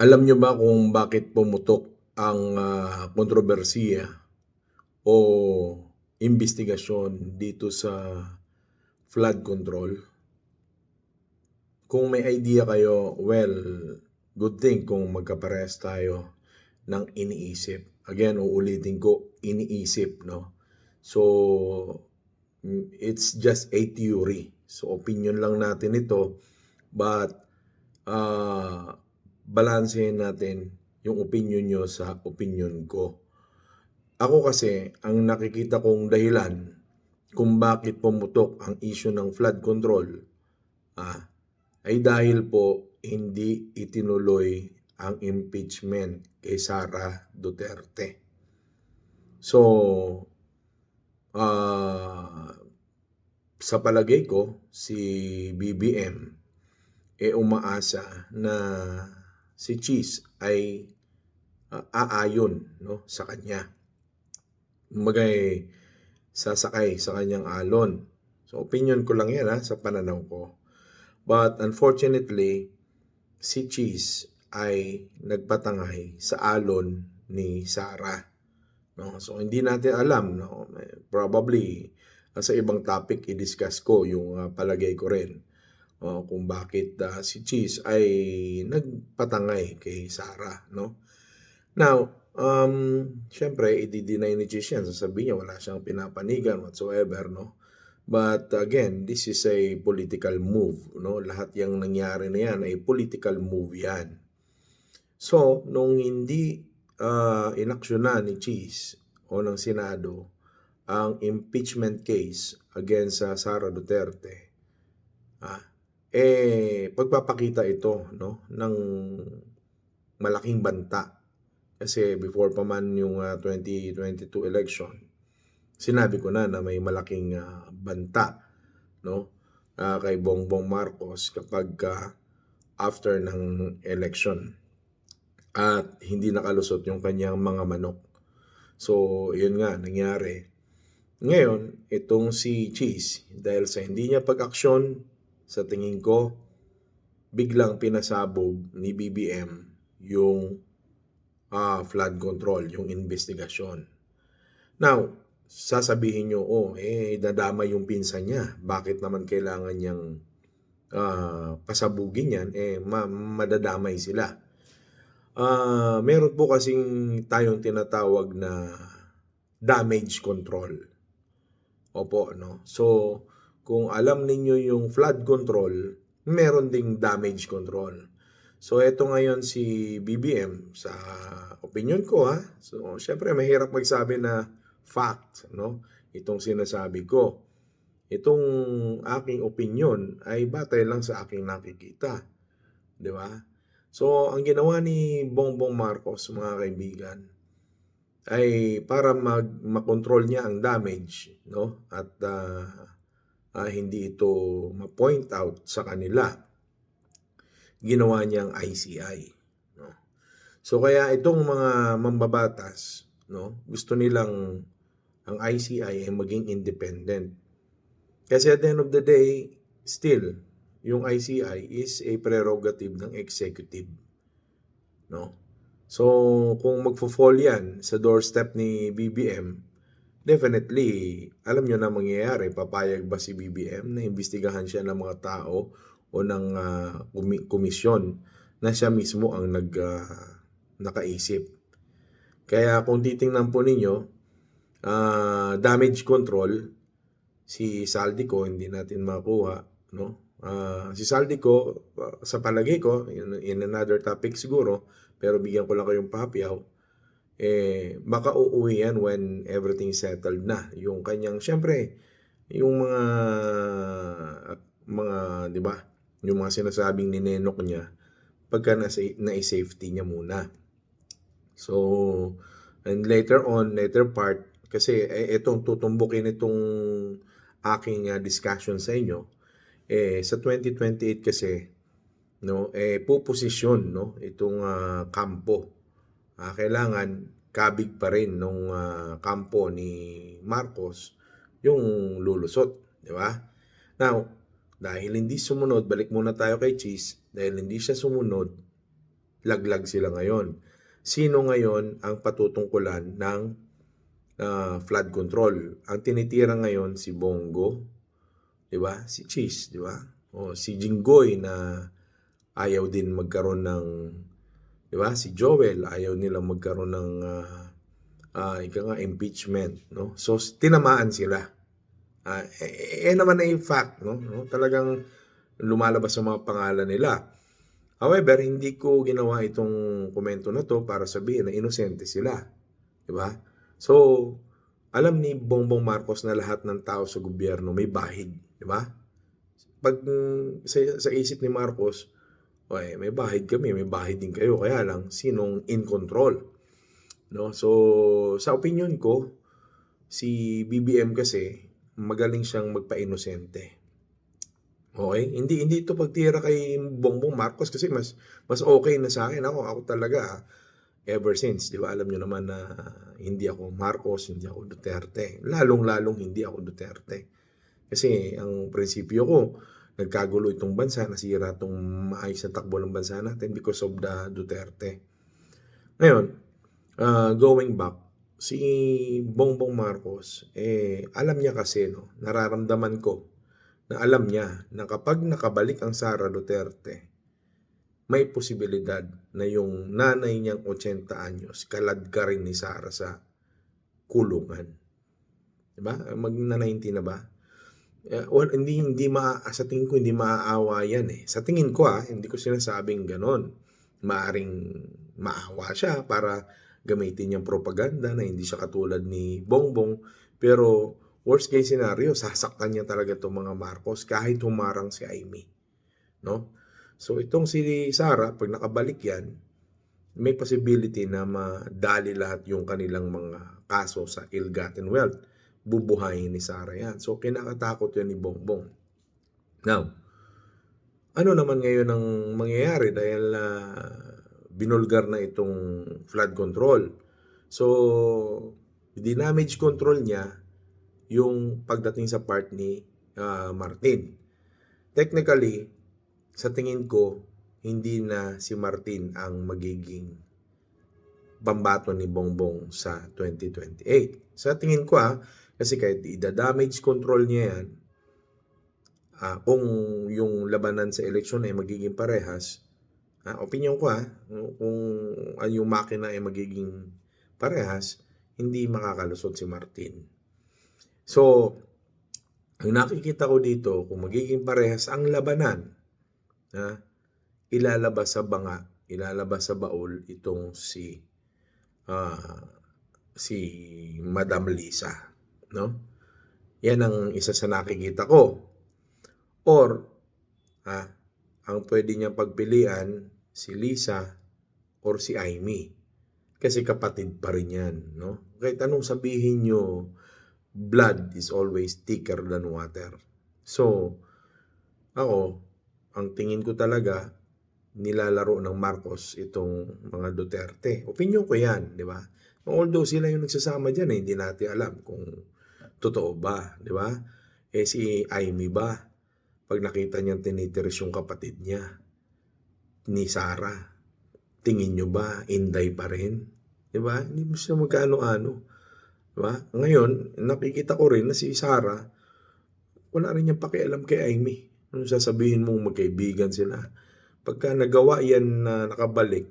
Alam niyo ba kung bakit pumutok ang ah, kontrobersiya o imbestigasyon dito sa flood control? Kung may idea kayo, well, good thing kung magkaparehas tayo ng iniisip. Again, uulitin ko, iniisip, no? So, it's just a theory. So, opinion lang natin ito. But, ah, balansehin natin yung opinion nyo sa opinion ko. Ako kasi, ang nakikita kong dahilan kung bakit pumutok ang issue ng flood control ah, ay dahil po hindi itinuloy ang impeachment kay Sara Duterte. So, ah, sa palagay ko, si BBM e umaasa na si Cheese ay ah, aayon no, sa kanya. Kumbaga eh, sasakay sa kanyang alon. So, opinion ko lang yan ha, sa pananaw ko. But unfortunately, si Cheese ay nagpatangay sa alon ni Sarah. No? So, hindi natin alam. No? Probably, sa ibang topic, i-discuss ko yung ah, palagay ko rin. Oh, kung bakit ah, si Cheese ay nagpatangay kay Sarah. No? Now, um, syempre, i-deny ni Cheese yan. Sasabihin niya, wala siyang pinapanigan whatsoever. No? But again, this is a political move, no? Lahat yang nangyari na yan ay political move yan. So, nung hindi uh, inaksyonan ni Cheese o ng Senado ang impeachment case against sa Sara Duterte, ah, eh pagpapakita ito no ng malaking banta kasi before pa man yung ah, 2022 election sinabi ko na na may malaking ah, banta no ah, kay Bongbong Marcos kapag ah, after ng election at hindi nakalusot yung kanyang mga manok. So, yun nga, nangyari. Ngayon, itong si Cheese, dahil sa hindi niya pag-aksyon, sa tingin ko, biglang pinasabog ni BBM yung ah, flood control, yung investigasyon. Now, sasabihin nyo, oh, eh, dadama yung pinsan niya. Bakit naman kailangan niyang ah, pasabugin yan? Eh, ma- madadamay sila. Ah, meron po kasing tayong tinatawag na damage control. Opo, no? So, kung alam ninyo yung flood control, meron ding damage control. So, eto ngayon si BBM sa opinion ko ha. So, syempre mahirap magsabi na fact, no? Itong sinasabi ko. Itong aking opinion ay batay lang sa aking nakikita. 'Di ba? So, ang ginawa ni Bongbong Marcos, mga kaibigan, ay para mag makontrol niya ang damage, no? At ah, ah, hindi ito ma-point out sa kanila. Ginawa niyang ICI, no? So kaya itong mga mambabatas, no, gusto nilang ang ICI ay maging independent. Kasi at the end of the day, still yung ICI is a prerogative ng executive. No? So, kung magfo-fall yan sa doorstep ni BBM, definitely, alam nyo na mangyayari, papayag ba si BBM na imbestigahan siya ng mga tao o ng komi- komisyon na siya mismo ang nag, ah, nakaisip. Kaya kung titingnan po ninyo, ah, damage control, si Saldico hindi natin makuha, no? Ah, si Saldico, sa palagay ko, in, in another topic siguro, pero bigyan ko lang kayong pahapiyaw, eh, baka uuwi yan when everything settled na. Yung kanyang, syempre, yung mga, mga, di ba, yung mga sinasabing ninenok niya, pagka nasa, na-safety niya muna. So, and later on, later part, kasi eh, itong tutumbukin itong aking ah, discussion sa inyo, eh, sa 2028 kasi, no, eh, puposisyon, no, itong ah, kampo. Ah, kailangan kabig pa rin nung ah, kampo ni Marcos yung lulusot, di ba? Now, dahil hindi sumunod, balik muna tayo kay Cheese, dahil hindi siya sumunod, laglag sila ngayon. Sino ngayon ang patutungkulan ng ah, flood control? Ang tinitira ngayon si Bongo, 'di ba? Si Cheese, 'di ba? O si Jinggoy na ayaw din magkaroon ng 'di ba? Si Joel ayaw nila magkaroon ng ah, ah, ika nga impeachment, no? So tinamaan sila. Ah, eh, eh, naman na yung fact, no? no? Talagang lumalabas sa mga pangalan nila. However, hindi ko ginawa itong komento na to para sabihin na inosente sila. Di ba? So, alam ni Bongbong Marcos na lahat ng tao sa gobyerno may bahid. Di ba? Pag sa, sa isip ni Marcos, okay, may bahid kami, may bahid din kayo. Kaya lang, sinong in control? No? So, sa opinion ko, si BBM kasi, magaling siyang magpa-inosente. Okay? Hindi hindi ito pagtira kay Bongbong Marcos kasi mas mas okay na sa akin ako. Ako talaga ever since, 'di ba? Alam niyo naman na hindi ako Marcos, hindi ako Duterte. Lalong-lalong hindi ako Duterte. Kasi ang prinsipyo ko, nagkagulo itong bansa, nasira itong maayos na takbo ng bansa natin because of the Duterte. Ngayon, ah, going back, si Bongbong Marcos, eh, alam niya kasi, no, nararamdaman ko, na alam niya na kapag nakabalik ang Sara Duterte, may posibilidad na yung nanay niyang 80 anyos, kalad ka rin ni Sara sa kulungan. Diba? Mag na 90 na ba? Eh, well, hindi hindi ma sa tingin ko hindi maaawa yan eh. Sa tingin ko ah, hindi ko sinasabing ganon. Maaring maawa siya para gamitin niyang propaganda na hindi siya katulad ni Bongbong. Pero worst case scenario, sasaktan niya talaga itong mga Marcos kahit humarang si Amy. No? So itong si Sara, pag nakabalik yan, may possibility na madali lahat yung kanilang mga kaso sa ill-gotten wealth. Bubuhayin ni Sara yan. So kinakatakot yan ni Bongbong. Now, ano naman ngayon ang mangyayari dahil uh, binulgar na itong flood control. So, damage control niya yung pagdating sa part ni ah, Martin. Technically, sa tingin ko, hindi na si Martin ang magiging pambato ni Bongbong sa 2028. Sa tingin ko ah, kasi kahit i-damage control niya yan, ah, kung yung labanan sa eleksyon ay magiging parehas, ah, opinion ko ah, kung ah, yung makina ay magiging parehas, hindi makakalusot si Martin. So, ang nakikita ko dito, kung magiging parehas ang labanan, ha, ilalabas sa banga, ilalabas sa baul itong si ah, si Madam Lisa, no? Yan ang isa sa nakikita ko. Or ha, ang pwede niyang pagpilian si Lisa or si Amy. Kasi kapatid pa rin yan, no? Kahit anong sabihin nyo, blood is always thicker than water. So, ako, ang tingin ko talaga, nilalaro ng Marcos itong mga Duterte. Opinion ko yan, di ba? Although sila yung nagsasama dyan, eh, hindi natin alam kung totoo ba, di ba? Eh si Amy ba, pag nakita niyang tinitiris yung kapatid niya, ni Sarah, tingin nyo ba, inday pa rin? Di ba? Hindi mo siya magkaano-ano. Di ba? Ngayon, nakikita ko rin na si Sarah, wala rin niyang pakialam kay Amy. Ano sasabihin mong magkaibigan sila? Pagka nagawa yan na nakabalik,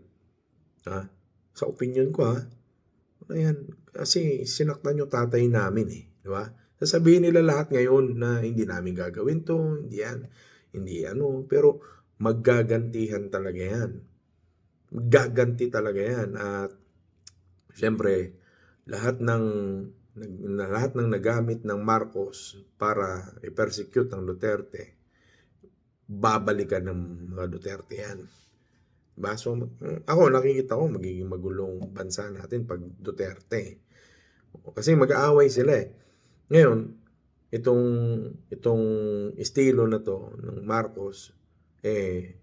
ha, sa opinion ko ha, ayan, kasi sinaktan yung tatay namin eh. Di ba? Sasabihin nila lahat ngayon na hindi namin gagawin to, hindi yan, hindi ano, pero maggagantihan talaga yan. Maggaganti talaga yan. At syempre, lahat ng lahat ng nagamit ng Marcos para i-persecute ng Duterte, babalikan ng mga Duterte yan. Diba? So, ako nakikita ko magiging magulong bansa natin pag Duterte. Kasi mag-aaway sila eh. Ngayon, itong itong estilo na to ng Marcos eh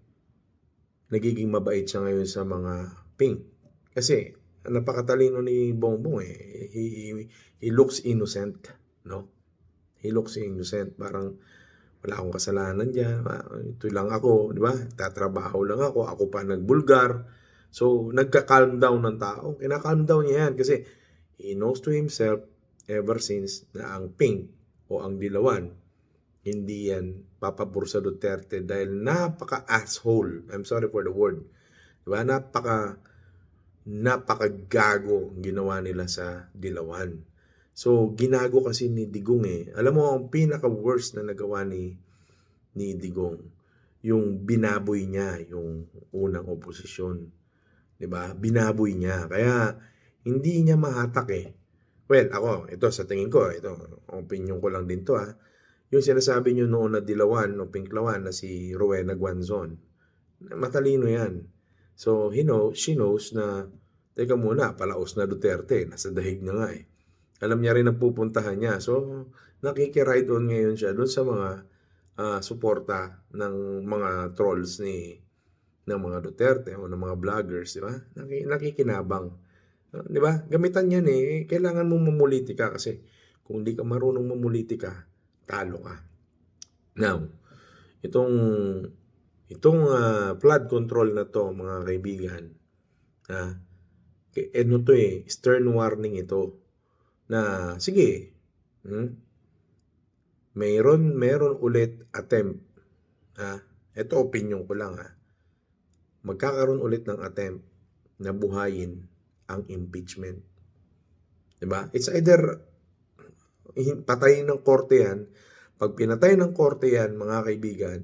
nagiging mabait siya ngayon sa mga pink. Kasi napakatalino ni Bongbong eh. He, he, he looks innocent, no? He looks innocent. Parang wala akong kasalanan diyan. Ito lang ako, di ba? Tatrabaho lang ako. Ako pa nagbulgar. So, nagka-calm down ng tao. Kina-calm down niya yan kasi he knows to himself ever since na ang pink o ang dilawan, hindi yan papabor sa Duterte dahil napaka-asshole. I'm sorry for the word. Diba? Napaka napakagago ang ginawa nila sa dilawan. So, ginago kasi ni Digong eh. Alam mo, ang pinaka-worst na nagawa ni, ni Digong, yung binaboy niya, yung unang oposisyon. ba? Binaboy niya. Kaya, hindi niya mahatak eh. Well, ako, ito sa tingin ko, ito, opinion ko lang din to ah. Yung sinasabi niyo noon na dilawan o pinklawan na si Rowena Guanzon, matalino yan. So, he know, she knows na, teka muna, palaos na Duterte, nasa dahig na nga eh. Alam niya rin ang pupuntahan niya. So, nakikiride on ngayon siya doon sa mga ah, suporta ng mga trolls ni ng mga Duterte o ng mga vloggers, di ba? Naki, nakikinabang. Ah, di ba? Gamitan yan eh. Kailangan mong mamulitika kasi kung hindi ka marunong mamulitika, talo ka. Now, itong itong ah, flood control na to, mga kaibigan, ah, ke- ano to eh, stern warning ito na sige, hmm, mayroon meron ulit attempt ah, ito opinion ko lang ah, magkakaroon ulit ng attempt na buhayin ang impeachment. 'Di ba? It's either patayin ng korte yan. Pag pinatay ng korte yan, mga kaibigan,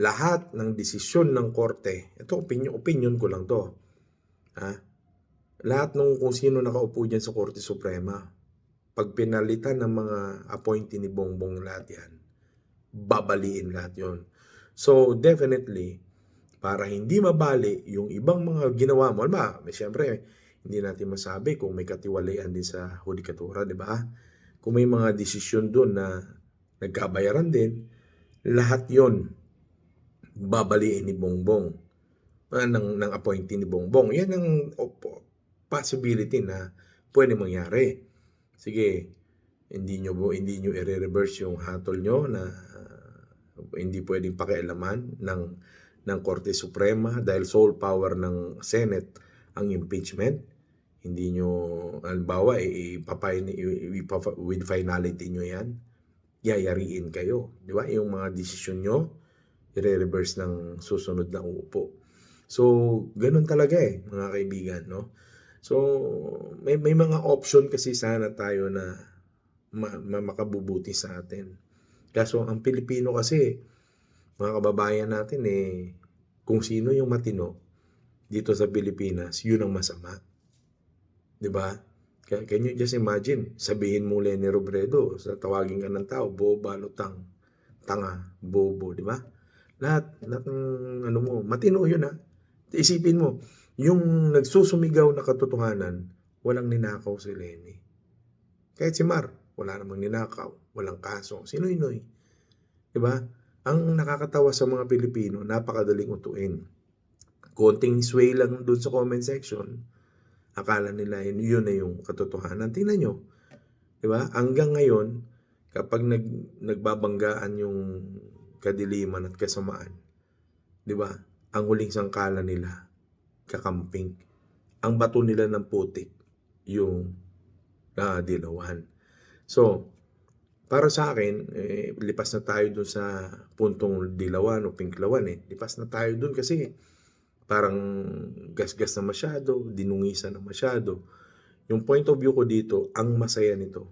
lahat ng desisyon ng korte, ito opinion, opinion ko lang to. Ha? Lahat ng kung sino nakaupo dyan sa Korte Suprema, pag pinalitan ng mga appointee ni Bongbong lahat yan, babaliin lahat yon. So, definitely, para hindi mabali yung ibang mga ginawa mo, alam ba, may siyempre, hindi natin masabi kung may katiwalian din sa hudikatura, di ba? Kung may mga desisyon doon na nagkabayaran din, lahat yon babaliin ni Bongbong ah, ng, ng appointee ni Bongbong. Yan ang op- possibility na pwede mangyari. Sige, hindi nyo bo hindi nyo i-reverse yung hatol nyo na uh, hindi pwedeng pakialaman ng ng Korte Suprema dahil sole power ng Senate ang impeachment. Hindi nyo, halimbawa, with finality nyo yan, yayariin kayo. Di ba? Yung mga desisyon nyo, i-reverse ng susunod na uupo. So, ganun talaga eh, mga kaibigan, no? So, may, may mga option kasi sana tayo na ma, ma, makabubuti sa atin. Kaso, ang Pilipino kasi, mga kababayan natin eh, kung sino yung matino dito sa Pilipinas, yun ang masama. 'Di ba? Can, you just imagine, sabihin mo Lenny Robredo, sa tawagin ka ng tao, boba, lutang, tanga, bobo, di ba? Lahat, lahat ng ano mo, matino yun ha. Isipin mo, yung nagsusumigaw na katotohanan, walang ninakaw si Lenny. Kahit si Mar, wala namang ninakaw, walang kaso. Sino inoy? Di ba? Ang nakakatawa sa mga Pilipino, napakadaling utuin. Konting sway lang doon sa comment section, akala nila yun, yun na yung katotohanan. Tingnan nyo, di ba? Hanggang ngayon, kapag nag, nagbabanggaan yung kadiliman at kasamaan, di ba? Ang huling sangkala nila, kakamping. Ang bato nila ng putik, yung ah, dilawan. So, para sa akin, eh, lipas na tayo dun sa puntong dilawan o pinklawan eh. Lipas na tayo dun kasi parang gasgas na masyado, dinungisan na masyado. Yung point of view ko dito, ang masaya nito,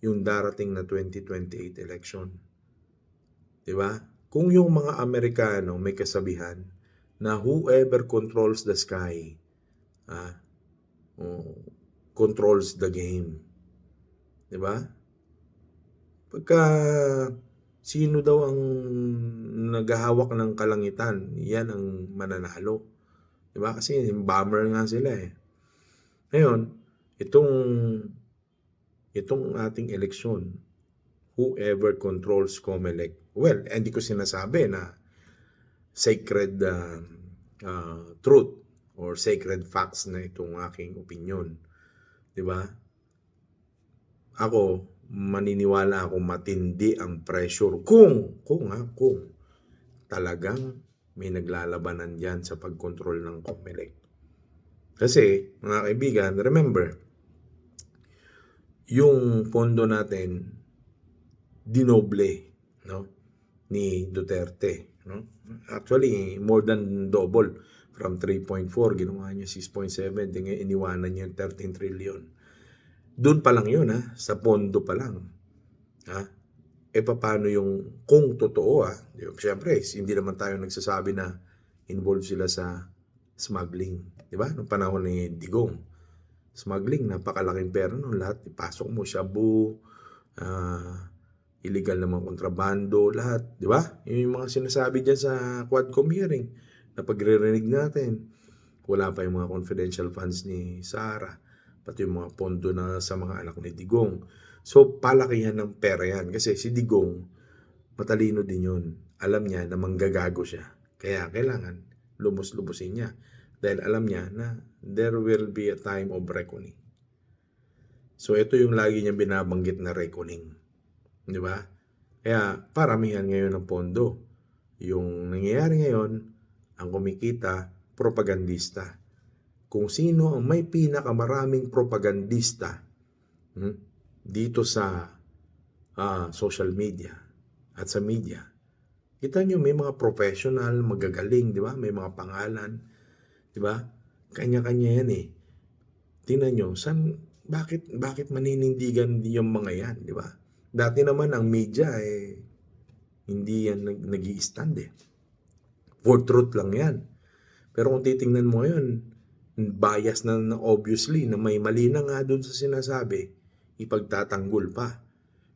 yung darating na 2028 election. 'Di ba? Kung yung mga Amerikano may kasabihan na whoever controls the sky ah, controls the game. 'Di ba? Pagka sino daw ang naghahawak ng kalangitan, yan ang mananalo. 'Di ba? Kasi bomber nga sila eh. Ngayon, itong itong ating eleksyon, whoever controls COMELEC, well, hindi ko sinasabi na sacred uh, uh, truth or sacred facts na itong aking opinion. 'Di ba? Ako, maniniwala ako matindi ang pressure kung, kung ha, kung talagang may naglalabanan dyan sa pagkontrol ng COMELEC. Kasi, mga kaibigan, remember, yung pondo natin, dinoble, no? Ni Duterte, no? Actually, more than double. From 3.4, ginawa niya 6.7, di nga iniwanan niya yung 13 trillion. Doon pa lang yun, ha? Sa pondo pa lang. Ha? E paano yung, kung totoo, ha? Siyempre, hindi naman tayo nagsasabi na involved sila sa smuggling. Di ba? Noong panahon ni Digong. Smuggling, napakalaking pera nun. Lahat, ipasok mo, shabu, ah, illegal na mga kontrabando, lahat. Di ba? Yun yung mga sinasabi dyan sa Quadcom hearing na pagre-rinig natin. Wala pa yung mga confidential funds ni Sara. Pati yung mga pondo na sa mga anak ni Digong. So, palakihan ng pera yan. Kasi si Digong, matalino din yun. Alam niya na manggagago siya. Kaya kailangan lumos-lubusin niya. Dahil alam niya na there will be a time of reckoning. So, ito yung lagi niya binabanggit na reckoning. Di ba? Kaya paramihan ngayon ng pondo. Yung nangyayari ngayon, ang kumikita, propagandista. Kung sino ang may pinakamaraming propagandista hmm, dito sa ah, social media at sa media. Kita nyo, may mga professional, magagaling, di ba? May mga pangalan, di ba? Kanya-kanya yan eh. Tingnan nyo, san, bakit, bakit maninindigan yung mga yan, di ba? Dati naman ang media eh, hindi yan nag, stand eh. For truth lang yan. Pero kung titingnan mo ngayon, bias na, na obviously na may mali na nga doon sa sinasabi, ipagtatanggol pa.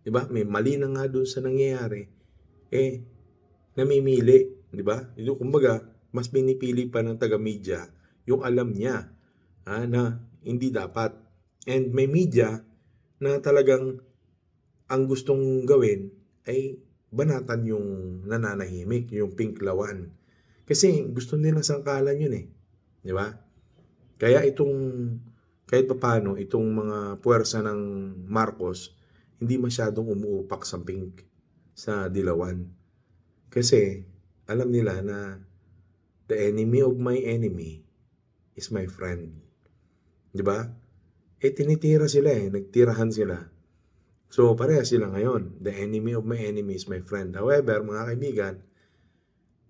'Di ba? May mali na nga doon sa nangyayari. Eh namimili, 'di ba? Ito kumbaga, mas pinipili pa ng taga-media yung alam niya ha, na hindi dapat. And may media na talagang ang gustong gawin ay banatan yung nananahimik, yung pinklawan. Kasi gusto nila sangkalan yun eh. Di ba? Kaya itong, kahit paano, itong mga puwersa ng Marcos, hindi masyadong umuupak sa pink, sa dilawan. Kasi, alam nila na the enemy of my enemy is my friend. Di ba? Eh, tinitira sila eh. Nagtirahan sila. So, pareha sila ngayon. The enemy of my enemy is my friend. However, mga kaibigan,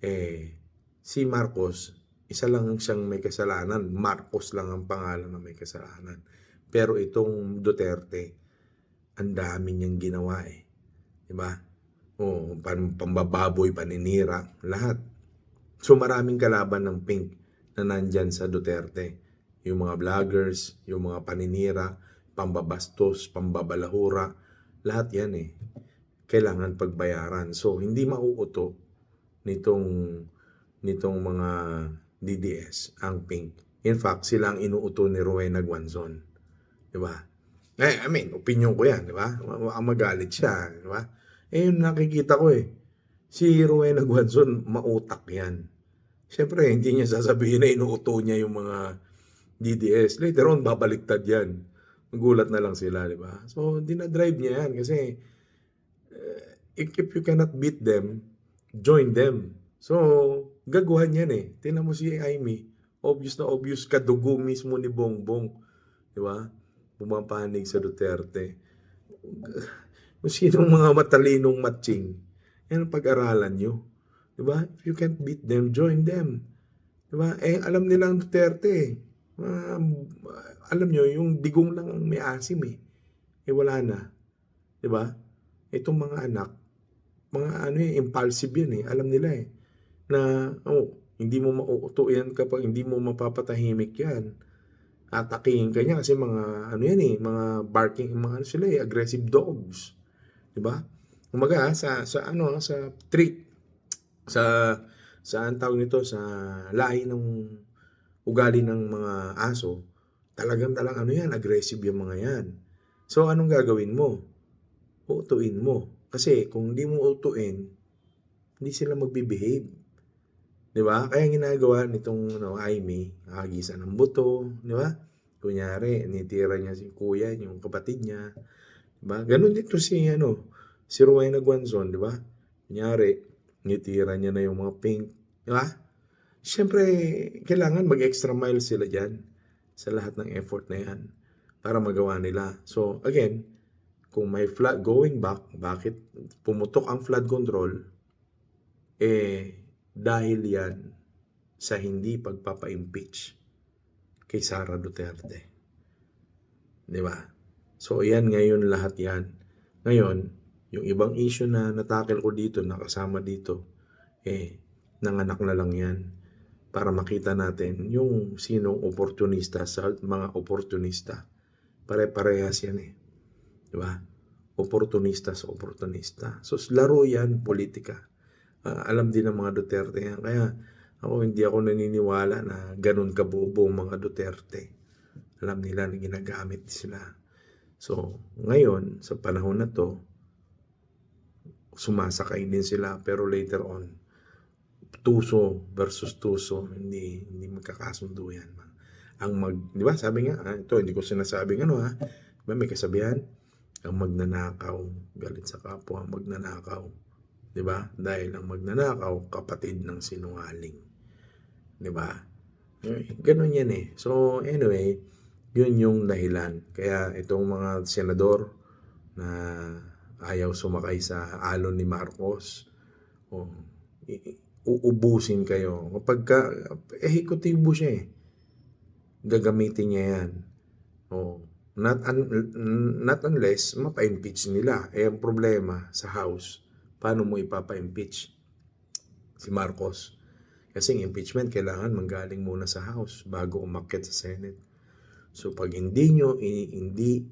eh, si Marcos, isa lang siyang may kasalanan. Marcos lang ang pangalan na may kasalanan. Pero itong Duterte, ang dami niyang ginawa eh. Di ba? O, pan, pambababoy, paninira, lahat. So maraming kalaban ng pink na nandyan sa Duterte. Yung mga vloggers, yung mga paninira, pambabastos, pambabalahura, lahat yan eh. Kailangan pagbayaran. So hindi mauuto nitong nitong mga DDS ang pink. In fact, sila ang inuuto ni Rowena Guanzon. Di ba? Eh, I mean, opinion ko yan, di ba? Ang magalit siya, di ba? Eh, yung nakikita ko eh. Si Rowena Guanzon, mautak yan. Siyempre, hindi niya sasabihin na inuuto niya yung mga DDS. Later on, babaliktad yan. Magulat na lang sila, di ba? So, dinadrive niya yan kasi uh, if you cannot beat them, join them. So, gaguhan yan eh. Tingnan mo si Amy, obvious na obvious kadugo mismo ni Bongbong. Di ba? Pumapanig sa Duterte. Kung sinong mga matalinong matching, yan ang pag-aralan nyo. Di ba? If you can't beat them, join them. Di ba? Eh, alam nila ang Duterte eh. Uh, alam nyo, yung digong lang ang may asim eh. Eh, wala na. Ba? Itong mga anak, mga ano eh, impulsive yan eh. Alam nila eh. Na, oh, hindi mo mauuto yan kapag hindi mo mapapatahimik yan. Atakihin ka niya kasi mga, ano yan eh, mga barking, mga ano sila eh, aggressive dogs. Di ba? Umaga, sa, sa ano, sa treat, sa, sa ang tawag nito, sa lahi ng ugali ng mga aso, talagang talang ano yan, aggressive yung mga yan. So, anong gagawin mo? Uutuin mo. Kasi kung hindi mo utuin, hindi sila magbe-behave. Di ba? Kaya ginagawa nitong ano, Aimee, nakagisa ng buto, di ba? Kunyari, nitira niya si kuya, yung kapatid niya. Di ba? Ganon dito si, ano, si Rowena Guanzon, di ba? Kunyari, nitira niya na yung mga pink, di ba? Siyempre, kailangan mag-extra mile sila dyan. sa lahat ng effort na yan para magawa nila. So, again, kung may flood going back, bakit pumutok ang flood control? Eh, dahil yan sa hindi pagpapa-impeach kay Sara Duterte. Di ba? So, yan ngayon lahat yan. Ngayon, yung ibang issue na natakil ko dito, nakasama dito, eh, nanganak na lang yan para makita natin yung sinong oportunista sa mga oportunista. Pare-parehas yan eh. Di ba? Oportunista sa oportunista. So, laro yan, politika. Ah, alam din ng mga Duterte yan. Kaya, ako hindi ako naniniwala na ganun kabobo mga Duterte. Alam nila na ginagamit sila. So, ngayon, sa panahon na to, sumasakay din sila pero later on tuso versus tuso hindi hindi magkakasundo yan ang mag di ba sabi nga ah, ito hindi ko sinasabing ano ha di ba may kasabihan? Ang magnanakaw galit sa kapwa ang magnanakaw. Di ba? Dahil ang magnanakaw kapatid ng sinungaling. Di ba? Eh, ganun yan eh. So anyway yun yung dahilan. Kaya itong mga senador na ayaw sumakay sa alon ni Marcos o i- i- uubusin kayo. Kapag ka, eh hikutibo siya eh. Gagamitin niya yan. O not, un- not unless mapa-impeach nila. Eh ang problema sa house paano mo ipapa-impeach si Marcos? Kasi ang impeachment kailangan manggaling muna sa house bago umakyat sa senate. So pag hindi nyo hindi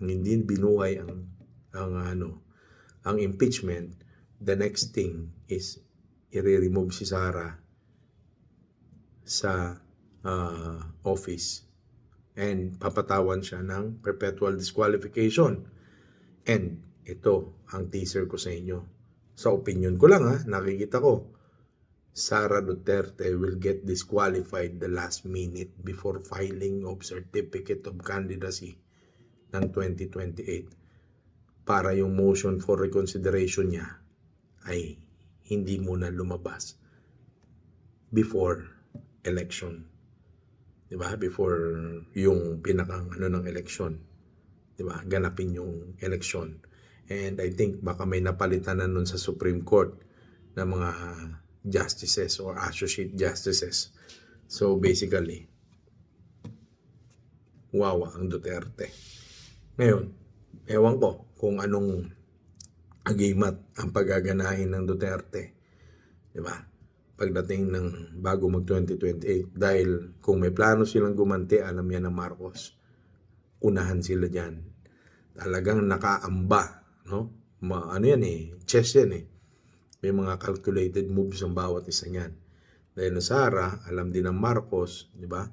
hindi binuhay ang ang ano ang impeachment the next thing is i-remove si Sara sa ah, office. And papatawan siya ng perpetual disqualification. And ito ang teaser ko sa inyo. Sa opinion ko lang ha nakikita ko Sara Duterte will get disqualified the last minute before filing of certificate of candidacy ng 2028 para yung motion for reconsideration niya ay hindi muna lumabas before election. 'Di ba? Before yung pinakang ano ng election. 'Di ba? Ganapin yung election. And I think baka may napalitan na nun sa Supreme Court ng mga justices or associate justices. So basically, wawa ang Duterte. Ngayon, ewan ko kung anong agimat ang paggaganahin ng Duterte. Di ba? Pagdating ng bago mag 2028. Dahil kung may plano silang gumanti, alam yan ng Marcos. Unahan sila dyan. Talagang nakaamba. No? Ma, ano yan eh, chess yan eh. May mga calculated moves ang bawat isa niyan. Dahil na Sara, alam din ng Marcos, di ba?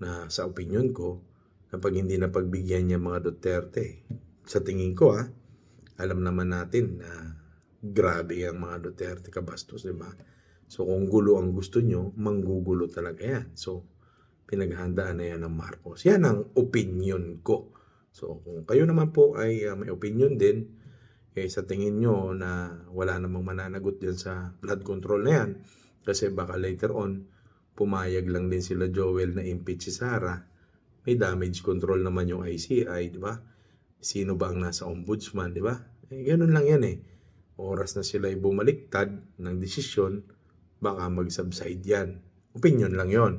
Na sa opinion ko, na pag hindi na pagbigyan niya mga Duterte, sa tingin ko ah, alam naman natin na grabe ang mga Duterte kabastos, di ba? So kung gulo ang gusto nyo, manggugulo talaga yan. So pinaghandaan na yan ng Marcos. Yan ang opinion ko. So kung kayo naman po ay uh, may opinion din, eh sa tingin nyo na wala namang mananagot dyan sa blood control na yan, kasi baka later on, pumayag lang din sila Joel na impeach si Sarah, may damage control naman yung ICI, di ba? Sino ba ang nasa ombudsman, di ba? Eh, ganun lang yan eh. Oras na sila ay bumaliktad ng desisyon, baka mag-subside yan. Opinion lang yon.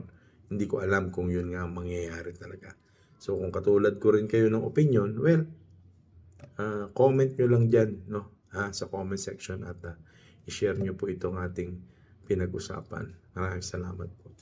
Hindi ko alam kung yun nga ang mangyayari talaga. So kung katulad ko rin kayo ng opinion, well, ah, comment nyo lang dyan no? Ah, sa comment section at ah, i-share nyo po itong ating pinag-usapan. Maraming salamat po.